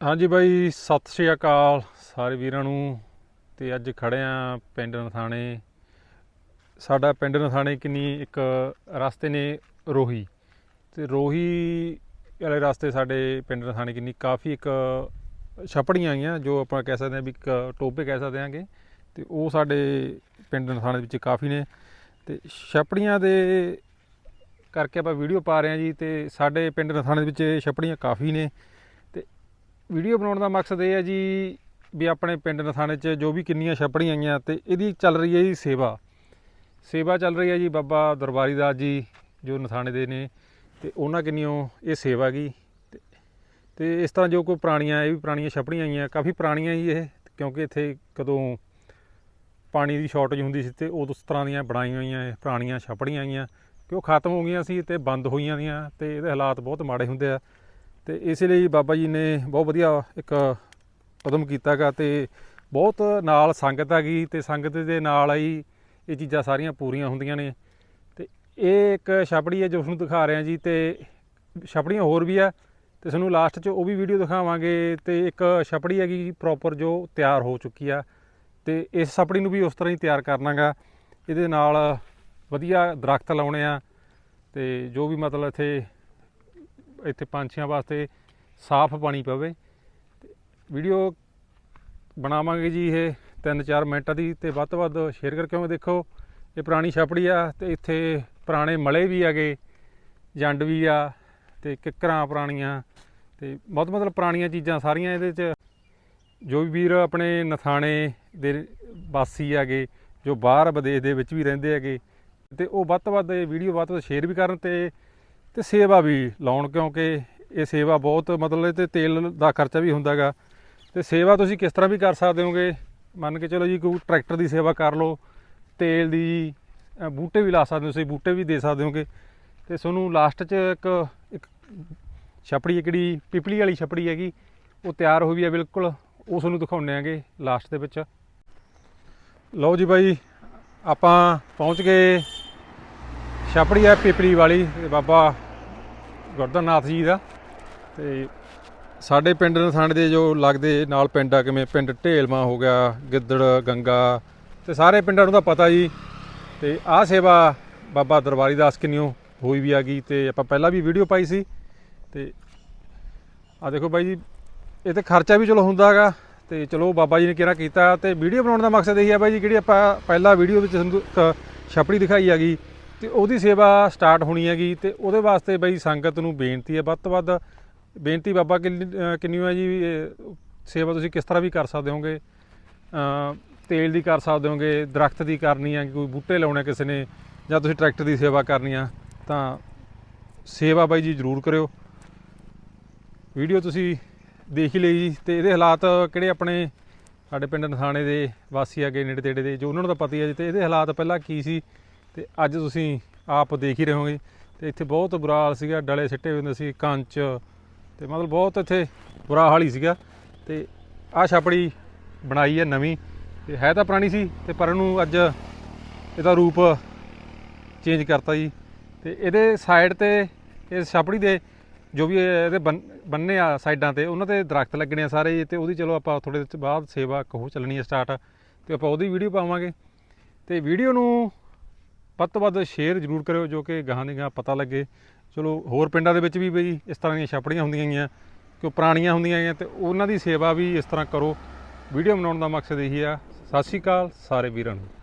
ਹਾਂਜੀ ਬਾਈ, ਸਤਿ ਸ਼੍ਰੀ ਅਕਾਲ ਸਾਰੇ ਵੀਰਾਂ ਨੂੰ। ਤੇ ਅੱਜ ਖੜੇ ਆ ਪਿੰਡ ਨਥਾਣੇ। ਸਾਡਾ ਪਿੰਡ ਨਥਾਣੇ ਕਿੰਨੀ ਇੱਕ ਰਸਤੇ ਨੇ ਰੋਹੀ। ਤੇ ਰੋਹੀ ਵਾਲੇ ਰਸਤੇ ਸਾਡੇ ਪਿੰਡ ਨਥਾਣੇ ਕਿੰਨੀ ਕਾਫੀ ਇੱਕ ਛਪੜੀਆਂ ਆਈਆਂ, ਜੋ ਆਪਾਂ ਕਹਿ ਸਕਦੇ ਹਾਂ ਵੀ ਇੱਕ ਟੋਪੇ ਕਹਿ ਸਕਦੇ ਹਾਂਗੇ ਤੇ ਉਹ ਸਾਡੇ ਪਿੰਡ ਨਥਾਣੇ ਵਿੱਚ ਕਾਫੀ ਨੇ। ਤੇ ਛਪੜੀਆਂ ਦੇ ਕਰਕੇ ਆਪਾਂ ਵੀਡੀਓ ਪਾ ਰਹੇ ਹਾਂ ਜੀ, ਤੇ ਸਾਡੇ ਪਿੰਡ ਨਥਾਣੇ ਦੇ ਵਿੱਚ ਇਹ ਛਪੜੀਆਂ ਕਾਫੀ ਨੇ। ਵੀਡੀਓ ਬਣਾਉਣ ਦਾ ਮਕਸਦ ਇਹ ਹੈ ਜੀ ਵੀ ਆਪਣੇ ਪਿੰਡ ਨਥਾਣੇ 'ਚ ਜੋ ਵੀ ਕਿੰਨੀਆਂ ਛਪੜੀਆਂ ਆਈਆਂ ਤੇ ਇਹਦੀ ਚੱਲ ਰਹੀ ਹੈ ਜੀ ਸੇਵਾ। ਸੇਵਾ ਚੱਲ ਰਹੀ ਹੈ ਜੀ ਬਾਬਾ ਦਰਬਾਰੀ ਦਾਸ ਜੀ ਜੋ ਨਥਾਣੇ ਦੇ ਨੇ ਤੇ ਉਹਨਾਂ ਕਿੰਨੀਓ ਇਹ ਸੇਵਾ ਗਈ ਤੇ- ਇਸ ਤਰ੍ਹਾਂ ਜੋ ਕੋਈ ਪੁਰਾਣੀਆਂ, ਇਹ ਵੀ ਪੁਰਾਣੀਆਂ ਛਪੜੀਆਂ ਆਈਆਂ, ਕਾਫੀ ਪੁਰਾਣੀਆਂ ਜੀ ਇਹ, ਕਿਉਂਕਿ ਇੱਥੇ ਕਦੋਂ ਪਾਣੀ ਦੀ ਸ਼ਾਰਟੇਜ ਹੁੰਦੀ ਸੀ ਤੇ ਉਸ ਤਰ੍ਹਾਂ ਦੀਆਂ ਬਣਾਈਆਂ ਹੋਈਆਂ ਪੁਰਾਣੀਆਂ ਛਪੜੀਆਂ ਆਈਆਂ, ਕਿ ਉਹ ਖਤਮ ਹੋ ਗਈਆਂ ਸੀ ਤੇ ਬੰਦ ਹੋਈਆਂ ਦੀਆਂ ਤੇ ਇਹਦੇ ਹਾਲਾਤ ਬਹੁਤ ਮਾੜੇ ਹੁੰਦੇ ਆ। ਤੇ ਇਸ ਲਈ ਬਾਬਾ ਜੀ ਨੇ ਬਹੁਤ ਵਧੀਆ ਇੱਕ ਕਦਮ ਕੀਤਾਗਾ ਤੇ ਬਹੁਤ ਨਾਲ ਸੰਗਤ ਹੈਗੀ ਤੇ ਸੰਗਤ ਦੇ ਨਾਲ ਹੀ ਇਹ ਚੀਜ਼ਾਂ ਸਾਰੀਆਂ ਪੂਰੀਆਂ ਹੁੰਦੀਆਂ ਨੇ। ਤੇ ਇਹ ਇੱਕ ਛਪੜੀ ਹੈ ਜੋ ਤੁਹਾਨੂੰ ਦਿਖਾ ਰਹੇ ਹਾਂ ਜੀ ਤੇ ਛਪੜੀਆਂ ਹੋਰ ਵੀ ਆ ਤੇ ਤੁਹਾਨੂੰ ਲਾਸਟ 'ਚ ਉਹ ਵੀ ਵੀਡੀਓ ਦਿਖਾਵਾਂਗੇ ਤੇ ਇੱਕ ਛਪੜੀ ਹੈਗੀ ਪ੍ਰੋਪਰ ਜੋ ਤਿਆਰ ਹੋ ਚੁੱਕੀ ਆ ਤੇ ਇਸ ਛਪੜੀ ਨੂੰ ਵੀ ਉਸ ਤਰ੍ਹਾਂ ਹੀ ਤਿਆਰ ਕਰਨਾਗਾ ਇਹਦੇ ਨਾਲ ਵਧੀਆ ਦਰਖਤ ਲਾਉਣੇ ਆ ਤੇ ਜੋ ਵੀ ਮਤਲਬ ਇੱਥੇ ਇੱਥੇ ਪੰਛੀਆਂ ਵਾਸਤੇ ਸਾਫ਼ ਪਾਣੀ ਪਵੇ। ਤੇ ਵੀਡੀਓ ਬਣਾਵਾਂਗੇ ਜੀ ਇਹ 3-4 ਮਿੰਟਾਂ ਦੀ ਤੇ ਵੱਧ ਤੋਂ ਵੱਧ ਸ਼ੇਅਰ ਕਰਕੇ ਕਿਉਂਕਿ ਦੇਖੋ। ਇਹ ਪੁਰਾਣੀ ਛਾਪੜੀ ਆ ਤੇ ਇੱਥੇ ਪੁਰਾਣੇ ਮਲੇ ਵੀ ਹੈਗੇ, ਜੰਡ ਵੀ ਆ ਤੇ ਕਿੱਕਰਾਂ ਪੁਰਾਣੀਆਂ ਤੇ ਬਹੁਤ ਮਤਲਬ ਪੁਰਾਣੀਆਂ ਚੀਜ਼ਾਂ ਸਾਰੀਆਂ ਇਹਦੇ 'ਚ। ਜੋ ਵੀ ਵੀਰ ਆਪਣੇ ਨਥਾਣੇ ਦੇ ਵਾਸੀ ਹੈਗੇ, ਜੋ ਬਾਹਰ ਵਿਦੇਸ਼ ਦੇ ਵਿੱਚ ਵੀ ਰਹਿੰਦੇ ਹੈਗੇ, ਤੇ ਉਹ ਵੱਧ ਤੋਂ ਵੱਧ ਇਹ ਵੀਡੀਓ ਵੱਧ ਤੋਂ ਵੱਧ ਸ਼ੇਅਰ ਵੀ ਕਰਨ ਤੇ ਤੇ ਸੇਵਾ ਵੀ ਲਾਉਣ, ਕਿਉਂਕਿ ਇਹ ਸੇਵਾ ਬਹੁਤ, ਮਤਲਬ ਇਹ ਤੇ ਤੇਲ ਦਾ ਖਰਚਾ ਵੀ ਹੁੰਦਾਗਾ। ਤੇ ਸੇਵਾ ਤੁਸੀਂ ਕਿਸ ਤਰ੍ਹਾਂ ਵੀ ਕਰ ਸਕਦੇ ਹੋਗੇ? ਮੰਨ ਕੇ ਚਲੋ ਜੀ, ਕੋਈ ਟਰੈਕਟਰ ਦੀ ਸੇਵਾ ਕਰ ਲਓ, ਤੇਲ ਦੀ ਬੂਟੇ ਵੀ ਲਾ ਸਕਦੇ ਹੋ, ਤੁਸੀਂ ਬੂਟੇ ਵੀ ਦੇ ਸਕਦੇ ਹੋਗੇ। ਤੇ ਤੁਹਾਨੂੰ ਲਾਸਟ 'ਚ ਇੱਕ ਇੱਕ ਛਪੜੀ ਜਿਹੜੀ ਕਿਹੜੀ ਪਿਪਲੀ ਵਾਲੀ ਛਪੜੀ ਹੈਗੀ, ਉਹ ਤਿਆਰ ਹੋਈ ਹੈ ਬਿਲਕੁਲ, ਉਹ ਤੁਹਾਨੂੰ ਦਿਖਾਉਂਦੇ ਆਂਗੇ ਲਾਸਟ ਦੇ ਵਿੱਚ। ਲਓ ਜੀ ਬਾਈ, ਆਪਾਂ ਪਹੁੰਚ ਗਏ। ਛਪੜੀ ਹੈ ਪਿਪਲੀ ਵਾਲੀ, ਤੇ ਬਾਬਾ ਗੁਰਦਰਨਾਥ ਜੀ ਦਾ। ਤੇ ਸਾਡੇ ਪਿੰਡ ਨਥਾਣੇ ਦੇ ਜੋ ਲੱਗਦੇ ਨਾਲ ਪਿੰਡ ਆ, ਕਿਵੇਂ ਪਿੰਡ ਢੇਲਮਾ ਹੋ ਗਿਆ, ਗਿੱਦੜ, ਗੰਗਾ, ਤੇ ਸਾਰੇ ਪਿੰਡਾਂ ਨੂੰ ਤਾਂ ਪਤਾ ਜੀ। ਤੇ ਆਹ ਸੇਵਾ ਬਾਬਾ ਦਰਬਾਰੀ ਦਾਸ ਕਿੰਨਿਓ ਹੋਈ ਵੀ ਆ ਗਈ, ਤੇ ਆਪਾਂ ਪਹਿਲਾਂ ਵੀ ਵੀਡੀਓ ਪਾਈ ਸੀ। ਤੇ ਆ ਦੇਖੋ ਬਾਈ ਜੀ, ਇਹ ਤੇ ਖਰਚਾ ਵੀ ਚਲੋ ਹੁੰਦਾਗਾ ਤੇ ਚਲੋ ਬਾਬਾ ਜੀ ਨੇ ਕਿਹੜਾ ਕੀਤਾ, ਤੇ ਵੀਡੀਓ ਬਣਾਉਣ ਦਾ ਮਕਸਦ ਇਹੀ ਹੈ ਬਾਈ ਜੀ, ਜਿਹੜੀ ਆਪਾਂ ਪਹਿਲਾਂ ਵੀਡੀਓ ਵਿੱਚ ਤੁਹਾਨੂੰ ਛਪੜੀ ਦਿਖਾਈ ਹੈਗੀ ਤੇ ਉਹਦੀ ਸੇਵਾ ਸਟਾਰਟ ਹੋਣੀ ਹੈਗੀ ਤੇ ਉਹਦੇ ਵਾਸਤੇ ਬਾਈ ਸੰਗਤ ਨੂੰ ਬੇਨਤੀ ਹੈ, ਵੱਧ ਤੋਂ ਵੱਧ ਬੇਨਤੀ ਬਾਬਾ ਕਿੰਨੀ ਹੈ ਜੀ ਸੇਵਾ ਤੁਸੀਂ ਕਿਸ ਤਰ੍ਹਾਂ ਵੀ ਕਰ ਸਕਦੇ ਹੋਗੇ? ਤੇਲ ਦੀ ਕਰ ਸਕਦੇ ਹੋਗੇ, ਦਰਖਤ ਦੀ ਕਰਨੀ ਹੈ, ਕੋਈ ਬੂਟੇ ਲਾਉਣੇ ਕਿਸੇ ਨੇ ਜਾਂ ਤੁਸੀਂ ਟਰੈਕਟਰ ਦੀ ਸੇਵਾ ਕਰਨੀ ਆ, ਤਾਂ ਸੇਵਾ ਬਾਈ ਜੀ ਜ਼ਰੂਰ ਕਰਿਓ। ਵੀਡੀਓ ਤੁਸੀਂ ਦੇਖ ਹੀ ਲਈ ਜੀ, ਤੇ ਇਹਦੇ ਹਾਲਾਤ ਕਿਹੜੇ ਆਪਣੇ ਸਾਡੇ ਪਿੰਡ ਨਥਾਣੇ ਦੇ ਵਾਸੀ ਆਗੇ ਨੇੜੇ ਤੇੜੇ ਦੇ, ਜੋ ਉਹਨਾਂ ਨੂੰ ਤਾਂ ਪਤਾ ਹੀ ਹੈ ਜੀ, ਤੇ ਇਹਦੇ ਹਾਲਾਤ ਪਹਿਲਾਂ ਕੀ ਸੀ? ਤੇ ਅੱਜ ਤੁਸੀਂ ਆਪ ਦੇਖ ਹੀ ਰਹੇ ਹੋਗੇ ਤੇ ਇੱਥੇ ਬਹੁਤ ਬੁਰਾ ਹਾਲ ਸੀਗਾ, ਡਲੇ ਸਿੱਟੇ ਹੁੰਦੇ ਸੀ, ਕੰਚ, ਤੇ ਮਤਲਬ ਬਹੁਤ ਇੱਥੇ ਬੁਰਾ ਹਾਲ ਹੀ ਸੀਗਾ। ਤੇ ਆਹ ਛਾਪੜੀ ਬਣਾਈ ਹੈ ਨਵੀਂ, ਤੇ ਹੈ ਤਾਂ ਪੁਰਾਣੀ ਸੀ, ਤੇ ਪਰ ਇਹਨੂੰ ਅੱਜ ਇਹਦਾ ਰੂਪ ਚੇਂਜ ਕਰਤਾ ਜੀ। ਤੇ ਇਹਦੇ ਸਾਈਡ ਤੇ ਇਸ ਛਾਪੜੀ ਦੇ ਜੋ ਵੀ ਇਹਦੇ ਬੰਨ- ਬੰਨੇ ਆ ਸਾਈਡਾਂ ਤੇ, ਉਹਨਾਂ ਤੇ ਦਰਖਤ ਲੱਗਣੇ ਆ ਸਾਰੇ ਜੀ, ਤੇ ਉਹਦੀ ਚਲੋ ਆਪਾਂ ਥੋੜੇ ਦਿਨ ਬਾਅਦ ਸੇਵਾ ਕਹੋ ਚੱਲਣੀ ਹੈ ਸਟਾਰਟ ਤੇ ਆਪਾਂ ਉਹਦੀ ਵੀਡੀਓ ਪਾਵਾਂਗੇ। ਤੇ ਵੀਡੀਓ ਨੂੰ ਵੱਧ ਤੋਂ ਵੱਧ ਸ਼ੇਅਰ ਜ਼ਰੂਰ ਕਰਿਓ ਜੋ ਕਿ ਗਾਹਾਂ ਦੀ ਗਾਹਾਂ ਪਤਾ ਲੱਗੇ। ਚਲੋ, ਹੋਰ ਪਿੰਡਾਂ ਦੇ ਵਿੱਚ ਵੀ ਬਈ ਇਸ ਤਰ੍ਹਾਂ ਦੀਆਂ ਛਾਪੜੀਆਂ ਹੁੰਦੀਆਂ ਗਈਆਂ ਕਿ ਉਹ ਪੁਰਾਣੀਆਂ ਹੁੰਦੀਆਂ ਗਈਆਂ ਤੇ ਉਹਨਾਂ ਦੀ ਸੇਵਾ ਵੀ ਇਸ ਤਰ੍ਹਾਂ ਕਰੋ। ਵੀਡੀਓ ਬਣਾਉਣ ਦਾ ਮਕਸਦ ਇਹੀ ਆ। ਸਤਿ ਸ਼੍ਰੀ ਅਕਾਲ, ਸਾਰੇ ਵੀਰਾਂ ਨੂੰ।